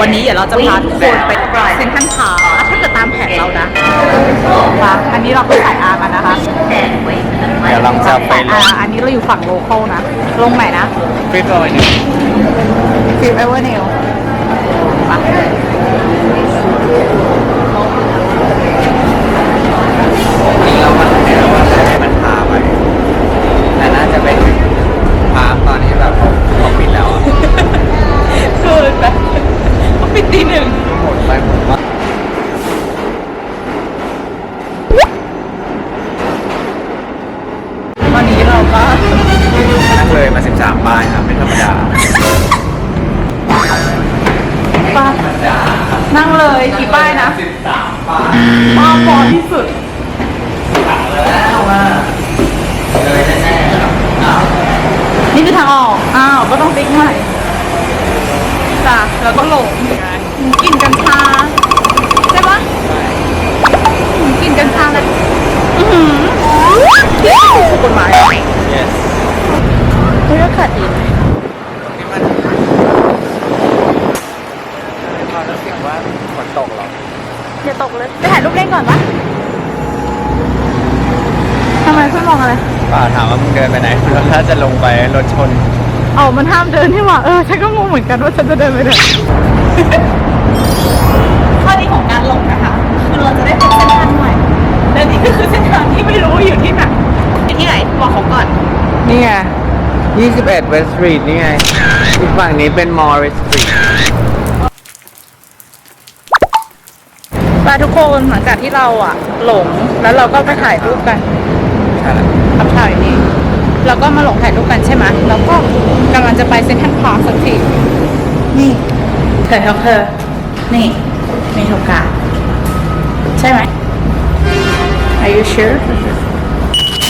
วันนี้เดี๋ยวเราจะพาทุกคนไปเซ็นทรัลพาร์คถ้าเกิดตามแผนเรานะมาอันนี้เราไปสายอากันนะคะเดี๋ยวเราจะไปสายลอางอันนี้เราอยู่ฝั่งโลเคอลนะ ลงไหนนะฟิตเอาไว้นี่ฟิล์มเอเวอร์เนลแล้วมันให้เราว่าจะให้มันพาไปแต่น่าจะเป็นพาร์คตอนนี้แบบเขาปิดแล้วอะคือแบบ ปิดตีหนึ่ง หมดไปหมดไป ก่อนปะทำไมเพื่อนมองอะไรป่าถามว่ามึงเดินไปไหนแล้วถ้าจะลงไปรถชน เอามันห้ามเดินที่หว่าเออฉันก็งงเหมือนกันว่าฉันจะเดินไปไหนข้อดีของการหลงนะคะ คือเราจะได้เป็นเส้นทางใหม่และนี่ก็คือเส้นทางที่ไม่รู้อยู่ที่ไหนอยู่ที่ไหนบอกเขาก่อนนี่ไง21 West Street นี่ไงอีกฝั่งนี้เป็น Morris Street ไปทุกคนหลังจากที่เราอะ หลงแล้วเราก็ไปถ่ายรูปกันใช่แล้วขับถ่ายนี่เราก็มาหลงถ่ายรูปกันใช่ไหมแล้วก็กำลังจะไปเซ็นทรัลพาร์คสักที นี่เธอเธอนี่มีโอกาสใช่ไหม Are you sure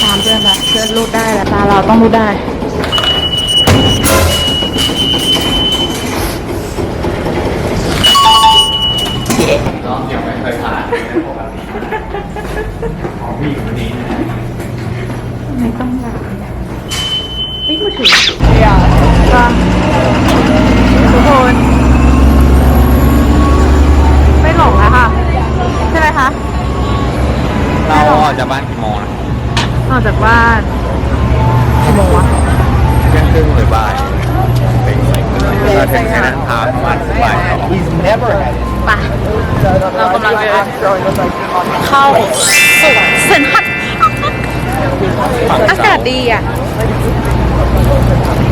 ตามเพื่อนมาเพื่อนรูดได้แล้วตาเราต้องรูดได้ น้องยังไม่ เคยผ่านปกติของพี่คนนี้ไม่ต้องแบบนี่มือถืออย่าก็ทุกคน ไม่หลงแล้วค่ะ ใช่ไหมคะ เราออกจากบ้านกี่โมงนะออกจากบ้านกี่โมงวะเที่ยงครึ่งหรือบ่าย เราถึงแค่นั้นพาประมาณบ่ายสองไปเรากำลังจะเข้าสู่เซ็นทรัลอากาศดีอะ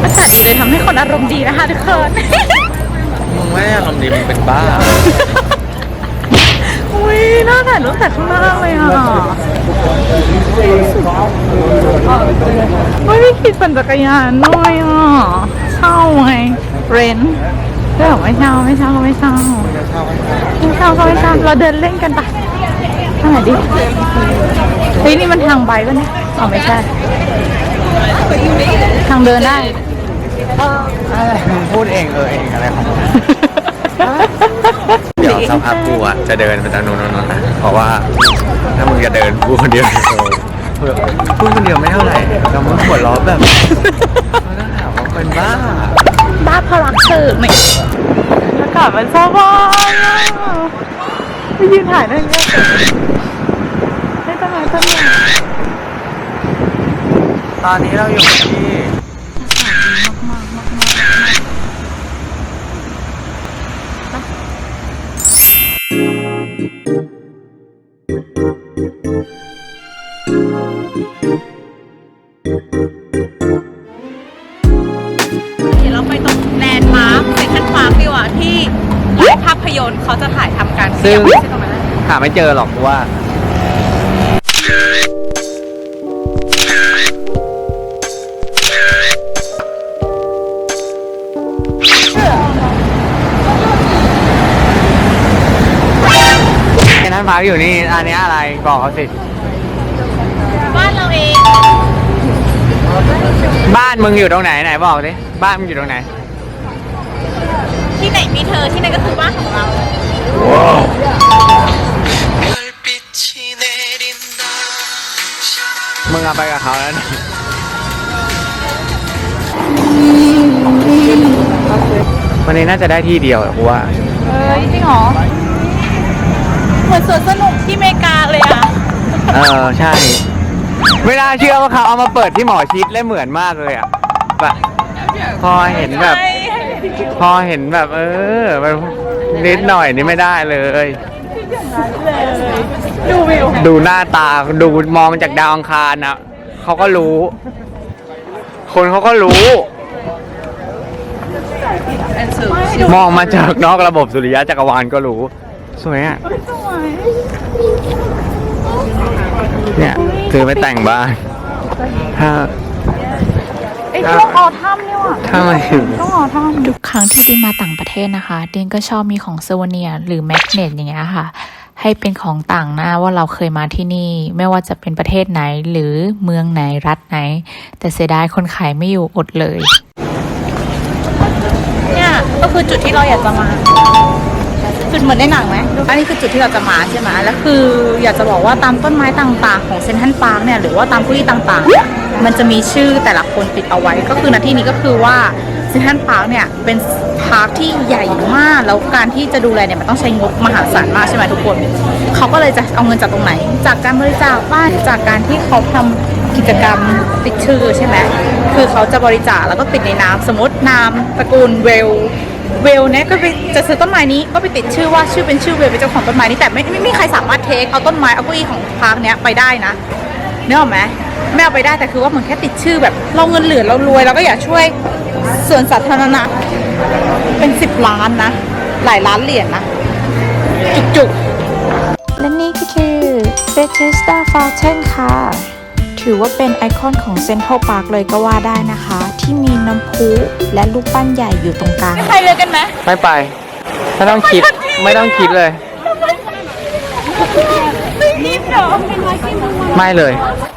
อากาศดีเลยทำให้คนอารมณ์ดีนะคะทุกคน มึงไม่ได้อารมณ์ดีมึงเป็นบ้า อุ้ยน่าถ่ายรูปแต่ข้างหน้าเลยอะไม่ได้คิดปั่นจักรยานด้วยอะเช่าไงเรนเรื่องไม่เช่าไม่เช่าก็ไม่เช่าไม่เช่าก็ไม่เช่าเราเดินเล่นกันปะทางไหนดิเฮ้ยนี่มันทางใบก็เนี่ยอ๋อไม่ใช่ ทางเดินได้มึงพูดเองเออเองอะไรของมึงเดี๋ยวสักพักกูอะจะเดินไปทางโน้นโน้นนะเพราะว่าถ้ามึงจะเดินกูคนเดียวเออพูดคนเดียวไม่เท่าไหร่แต่มึงหัวล้อแบบมันก็หาว่า เป็นบ้า บ้าพลักเธอไม่อากาศมันสบายอะไปยืนถ่ายได้ไงไม่ต้องมาต้นไม้ตอนนี้เราอยู่ที่ ซึ่งไม่ใช่ตรงนั้นหาไม่เจอหรอกกูว่า ไอ้นั่นพักอยู่นี่ อันนี้อะไรบอกเขาสิ บ้านเราเอง บ้านมึงอยู่ตรงไหนไหนบอกสิบ้านมึงอยู่ตรงไหน ที่ไหนมีเธอที่ไหนก็คือบ้านของเรามึ งเอาไปกับเขาแล้วนะวันนี้น่าจะได้ที่เดียวอะกูว่าเลยจริงเหรอ เหมือนสวนสนุกที่อเมริกาเลยอะ เออใช่ ไม่น่าเชื่อว่าเขาเอามาเปิดที่หมอชิดและเหมือนมากเลยอะแบบพอเห็นแบบ พอเห็นแบบ เออมันนิดหน่อยนี่ไม่ได้เลย ดูวิวดูหน้าตาดูมองจากดาวอังคารนะเขาก็รู้ คนเขาก็รู้ มองมาจากนอกระบบสุริยะจักรวาลก็รู้ สวยอะเนี่ยซื้อไปแต่งบ้านถ้า อ้ช่วงออทัมเนี่ยว่ะถ้ามาถึงช่วงออทัมทุกครั้งที่ดินมาต่างประเทศนะคะดินก็ชอบมีของเซเวเนียหรือแมกเนตอย่างเงี้ยค่ะ ให้เป็นของต่างหน้าว่าเราเคยมาที่นี่ ไม่ว่าจะเป็นประเทศไหนหรือเมืองไหนรัฐไหน แต่เสียดายคนขายไม่อยู่อดเลย เนี่ยก็คือจุดที่เราอยากจะมาจุดเหมือนในหนังไหมอันนี้คือจุดที่เราจะมาใช่ไหมแล้วคืออยากจะบอกว่าตามต้นไม้ต่างๆ ของเซนทรัลพาร์คเนี่ยหรือว่าตามพื้นที่ต่างๆเนี่ย มันจะมีชื่อแต่ละคนติดเอาไว้ ก็คือณที่นี้ก็คือว่าเซนทรัลพาร์คเนี่ยเป็นพาร์คที่ใหญ่มาก แล้วการที่จะดูแลเนี่ยมันต้องใช้งบมหาศาลมากใช่ไหมทุกคน เขาก็เลยจะเอาเงินจากตรงไหน จากการบริจาคบ้านจากการที่เขาทำกิจกรรมติดชื่อใช่ไหมคือเขาจะบริจาคแล้วก็ติดในน้ำสมมตินามตระกูลเวลเวลเนี่ยก็ไปจะซื้อต้นไม้นี้ก็ไปติดชื่อว่าชื่อเป็นชื่อเวลเป็นเจ้าของต้นไม้นี้แต่ไม่ไม่มีใครสามารถเทคเอาต้นไม้เอาเก้าอี้ของพาร์คเนี้ยไปได้นะเนื้ออกไหม ไม่เอาไปได้แต่คือว่าเหมือนแค่ติดชื่อแบบเราเงินเหลือเรารวยเราก็อยากช่วยส่วนสาธารณะเป็นสิบล้านนะ หลายล้านเหรียญนะจุกๆ และนี่ก็คือ Bethesda Fountain ค่ะ ถือว่าเป็นไอคอนของ Central Park เลยก็ว่าได้นะคะ ที่มีน้ำพุและรูปปั้นใหญ่อยู่ตรงกลางใครเลยกันไหมไม่ไป ไม่ต้องคิด ไม่ต้องคิดเลย ไม่เลย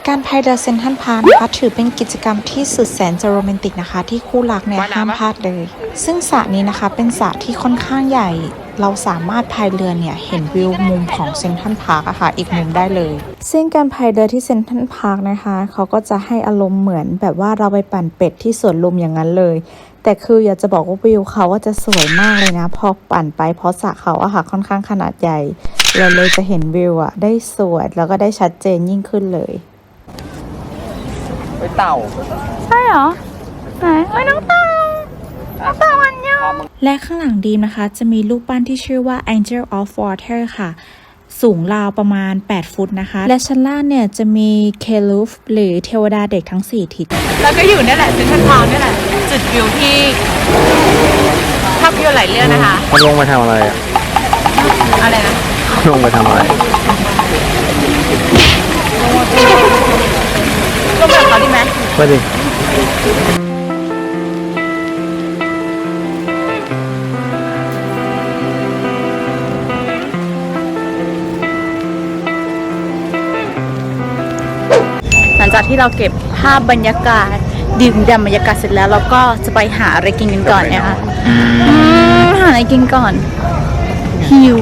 การพายเรือเซนทรัลพาร์คนะคะถือเป็นกิจกรรมที่สุดแสนจะโรแมนติกนะคะ ที่คู่รักเนี่ยว่ายน้ำห้ามปะ พลาดเลย ซึ่งสระนี้นะคะเป็นสระที่ค่อนข้างใหญ่ เราสามารถพายเรือเนี่ยเห็นวิวมุมของเซนทรัลพาร์คอะค่ะอีกมุมได้เลย ซึ่งการพายเรือที่เซนทรัลพาร์คนะคะ เขาก็จะให้อารมณ์เหมือนแบบว่าเราไปปั่นเป็ดที่สวนลุมอย่างนั้นเลย แต่คืออยากจะบอกว่าวิวเขาว่าจะสวยมากเลยนะ พอปั่นไปเพราะสระเขาอะค่ะค่อนข้างขนาดใหญ่ เราเลยจะเห็นวิวอะได้สวยแล้วก็ได้ชัดเจนยิ่งขึ้นเลยไปเต่า ใช่เหรอ ไหนเอ้ยน้องเต่าน้องเต่าอันยองและข้างหลังดีมนะคะ จะมีรูปปั้นที่ชื่อว่า Angel of Water ค่ะสูงราวประมาณ 8 ฟุตนะคะ และชั้นล่างเนี่ยจะมีเคลูฟหรือเทวดาเด็กทั้ง 4 ทิศ แล้วก็อยู่เนี่ยแหละเซ็นทรัลพาร์คเนี่ยแหละ จุดวิวที่ภาพยนตร์หลายเรื่องนะคะ มันลงมาทำอะไร อะอะไรนะ ลงมาทำอะไรร่วมกับเขาดีไหมไปดิหลังจากที่เราเก็บภาพบรรยากาศดื่มด่ำบรรยากาศเสร็จแล้วเราก็จะไปหาอะไรกินกันก่อนนะคะอืมหาอะไรกินก่อน หิว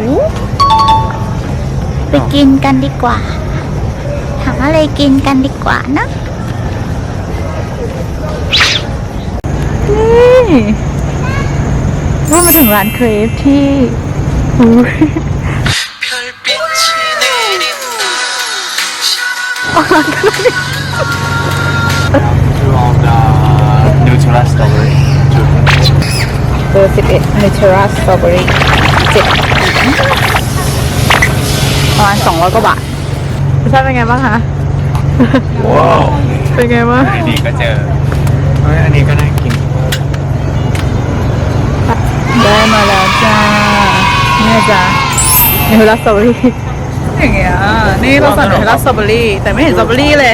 ไปกินกันดีกว่า หาอะไรกินกันดีกว่านะนี่ว่ามาถึงร้านเครปที่อุ๊ยลองดานิวทรัสสตรอเบอรี่เบอร์สิบเอ็ดเนเชอรัสสตรอเบอรี่เจ็ด ประมาณสองร้อยกว่าบาทรสชาติเป็นไงบ้างคะว้าวเป็นไงบ้างอันนี้ก็เจอเฮ้ยอันนี้ก็น่ากินได้มาแล้วจ้าเนี่ยจ้าเนเชอรัสสตรอเบอรี่อย่างเงี้ยนี่เราสั่งเนเชอรัสสตรอเบอรี่แต่ไม่เห็นสตรอเบอรี่เลย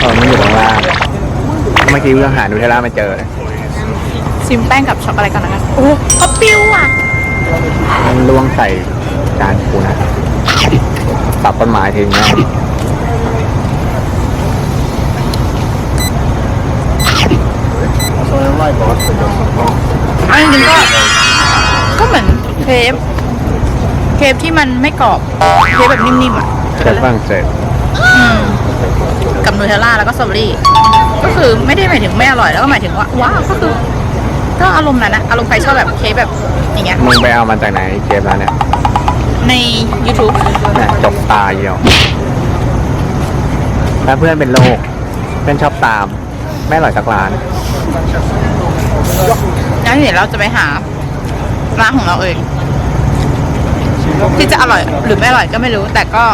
เออมันอยู่ตรงล่างเมื่อกี้เราหานูเทลล่ามาเจอชิมแป้งกับช็อกโกแลตกันนะคะโอ้เขาปิ้วอะมันล่วงใส่ จานกูนะตับต้นไม้ทิ้งแม่อันจริงๆก็ก็เหมือนเครปเครปที่มันไม่กรอบเครปแบบนิ่มๆอะเชฟฝรั่งเศสอืมกับนูเทลล่าแล้วก็สตรอเบอรี่ ก็คือไม่ได้หมายถึงไม่อร่อยแล้วก็หมายถึงว่าว้าวก็คือก็อารมณ์นั้นนะอารมณ์ใครชอบแบบเค้กแบบอย่างเงี้ยมึงไปเอามาจากไหนเกมแล้วเนี่ย ใน YouTube น่ะจบตาเดียวแล้วเพื่อนเป็นโรคเพื่อนชอบตาม ไม่อร่อยสักร้าน งั้นเดี๋ยวเราจะไปหาร้านของเราเองที่จะอร่อยหรือไม่อร่อยก็ไม่รู้ แต่ก็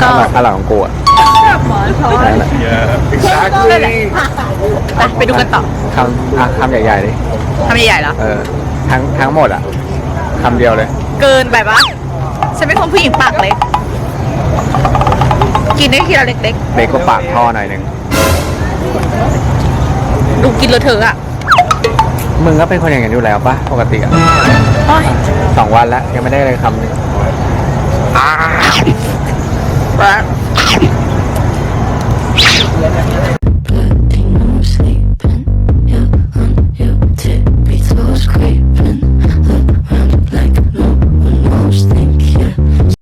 อก็ร่อยอร่อยของกูอะนั่นแหละนั่นแหละไปไปดูกันต่อคำอะคำใหญ่ๆดิทำใหญ่ๆแล้วเออ ทั้งทั้งหมดอะคำเดียวเลย เกินไปปะฉันเป็นคนผู้หญิงปากเล็ก กินได้ทีละเล็กเด็กก็ปากท่อหน่อยหนึ่งๆ ดูกินเลอะเทอะอะมึงก็เป็นคนอย่างนั้นอยู่แล้วปะปกติอะโอ้ยสองวันแล้วยังไม่ได้เลยคำหนึง